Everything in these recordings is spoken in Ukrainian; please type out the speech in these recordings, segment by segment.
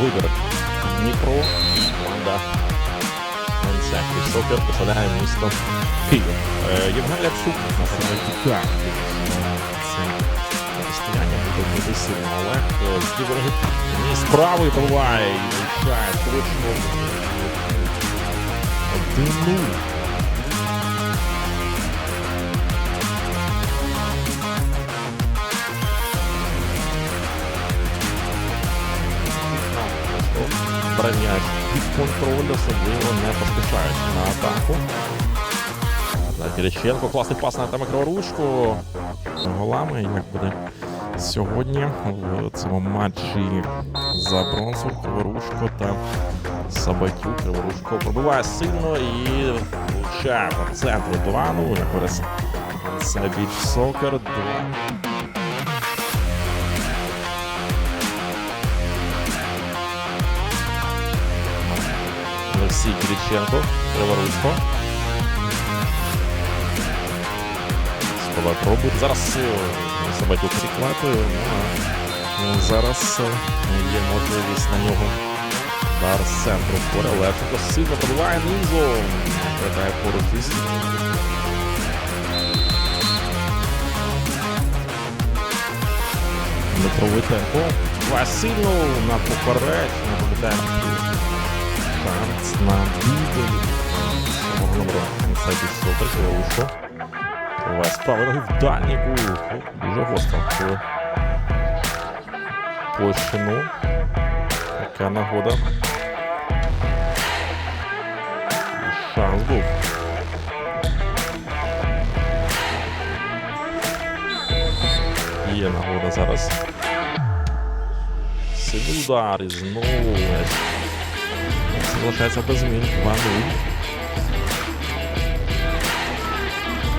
вибір. Дніпро, команда Менця Сокер посадає місто Київ. Е, Євген Ляпчук на себе тікає. Це протистояння буде дуже сильно. Олег е, з лівої ноги. Ні, з правої буває і влучає точно. Один-нуль. Броняч під контроль, особливо не поспішають на атаку. Кириченко, класний пас на Артема Криворучку. Голами, як буде сьогодні в цьому матчі за бронзу Криворучко та Сабатюк. Криворучко пробиває сильно і влучає по центру 2-0. Зараз це біч сокер 2. Олексій Кириченко, Криворучко. Спроба пробує. Зараз е, Сабатюк прикладує. Ну, а зараз е, є можливість на нього. Удар з центру поля. Левченко сильно пробиває низом. Виглядає поруч зі Дмитровий темпо. Васильно на. Наблюдаємо шанс на дубль. Самого номеру сайті Сотер, Кривоушко. Триває справа ноги в дальній кут. О, Дуже гостро. в Площину. Така нагода. І Шанс був. Є нагода зараз. Сильний удар і знову м'яч. Залишається без змін. 2-0.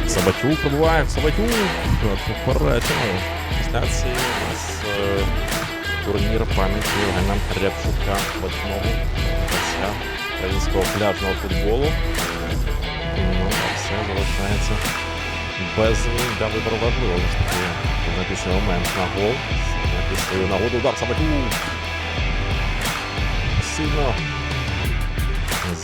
Сабатюк пробуває. Сабатюк. Поперечено. Після цієї у нас е, турнір пам'яті Євгена Рябчука гравця українського пляжного футболу. Ну, все залишається без змін для вибору важливо. Цей момент на гол. Свою нагоду. Удар Сабатюк. Сильно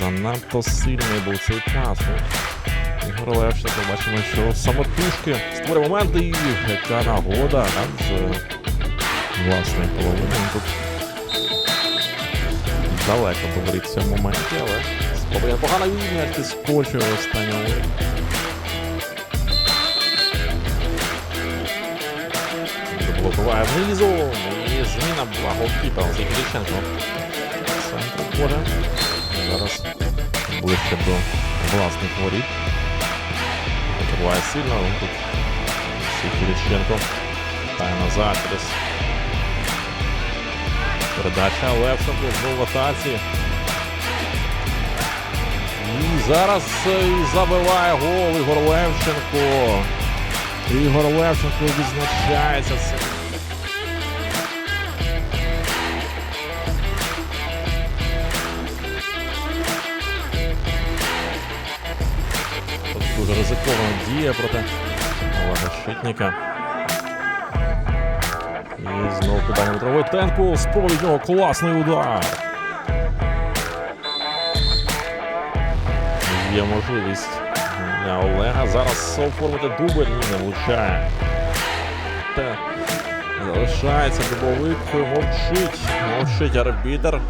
Занадто сильний був цей пас. Ну, Ігор Левченко бачимо, що самотужки створює моменти і яка нагода з власної половини. Тут далеко говорить в цьому моменті, але спробує погано м'яч підскочує останнього. Блокуває внизу. І зміна була голкіпер з Ігоріченко. Центр поля. Зараз ближче до власних воріт. Буває сильно, але тут Сікіріченко. Тає назад через передача Левченко знову в атаці. І зараз е, і забиває гол Ігор Левченко. Ігор Левченко відзначається. Дуже ризикована дія проти Олега І знову кидання вітровий темпу. Спроба нього класний удар. Є можливість для Олега зараз оформити дубль. Ні, не влучає. Залишається дубовик, мовчить. Мовчить арбітер.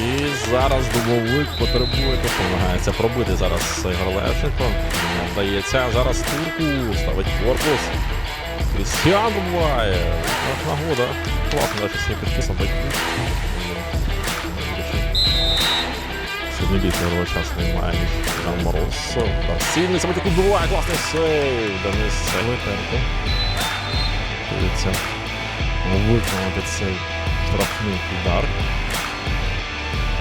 І зараз дубовик потребує, намагається пробити зараз Ігор Левченко. Зараз турку ставить корпус. Крістіан буває. Нагода. Класно, навіть всі підписав батьків. Сьогодні більше його часу немає, ніж Жан Мороз. Сильний самотюк буває, класний сейв. Денис Селитенко. Дивіться. Виконати цей штрафний удар.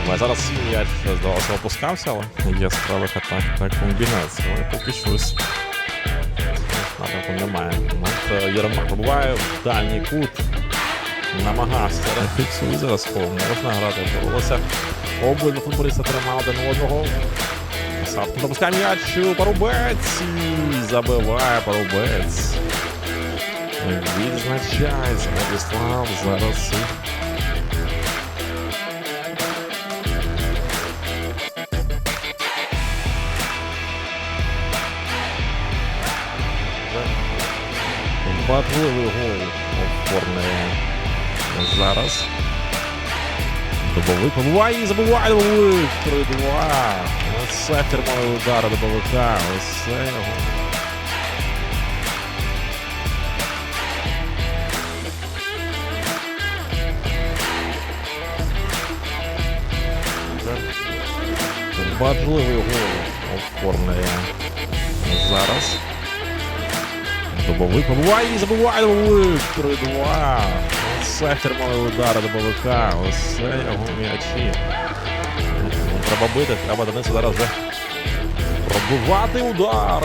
Ну, а Зараз м'яч здавалося опускався, але є справи атак та комбінації. Але поки щось напрямку немає. От е, Єрмак пробуває в дальній кут. Намагався. Фіксує зараз кол. Можна грати. Боролося. Обидва футболіста тримав один одного. Савко допускає м'яч. Парубець. І забиває Парубець. Відзначається Владислав зараз. Важливий гол оформлює зараз. Добовик побуває і забуває добовик. 3-2. Оце фірмовий удар добовика. Оце його. Важливий гол оформлює зараз. Добовик побуває і забуває добовик. 3-2. Оце фірмовий удар добовика. Оце його м'ячі. Треба бити, треба Денису зараз вже пробивати удар.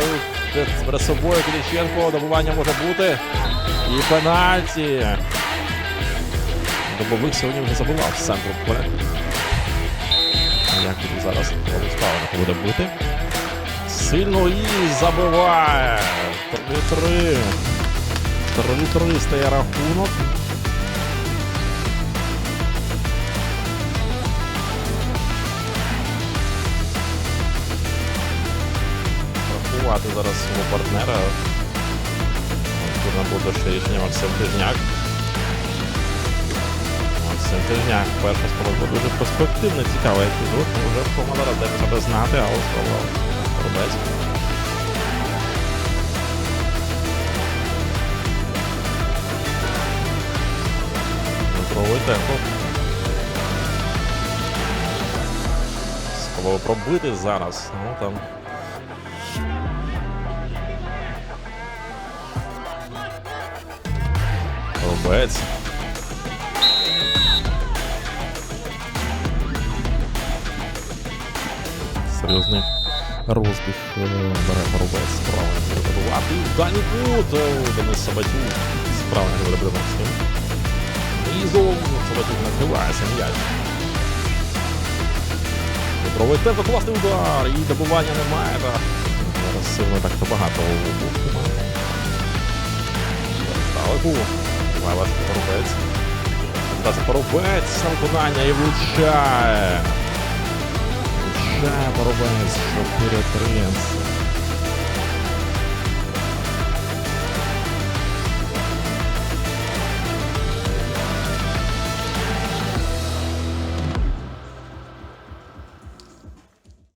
Перед собою Кіліченко. Добування може бути. І пенальті. Добовик сьогодні вже забував з центру. Як буде зараз Владислава буде бити. Сильно і забиває. 3-3. 3-3 стає рахунок. Рахувати зараз свого партнера. Тут буде ще рішення Максим Тижняк. Максим Тижняк. Перша спроба дуже перспективна, цікава епізод. Вже команда себе знати, але спроба робець. Пробуй темпо. Спробував пробити зараз. Ну там. Робець. Серйозний розбіг е, бере Горобець справа не буде забувати. Дані Кут, е, Денис Сабатюк справа не буде. І знову Сабатюк накривається м'яч. Петровий темпо, класний удар, і добування немає. Да. Зараз сильно так то багато у Далеку. Леваш Поробець. Дасться Поробець на виконання і влучає. Влучає Поробець. 4-3.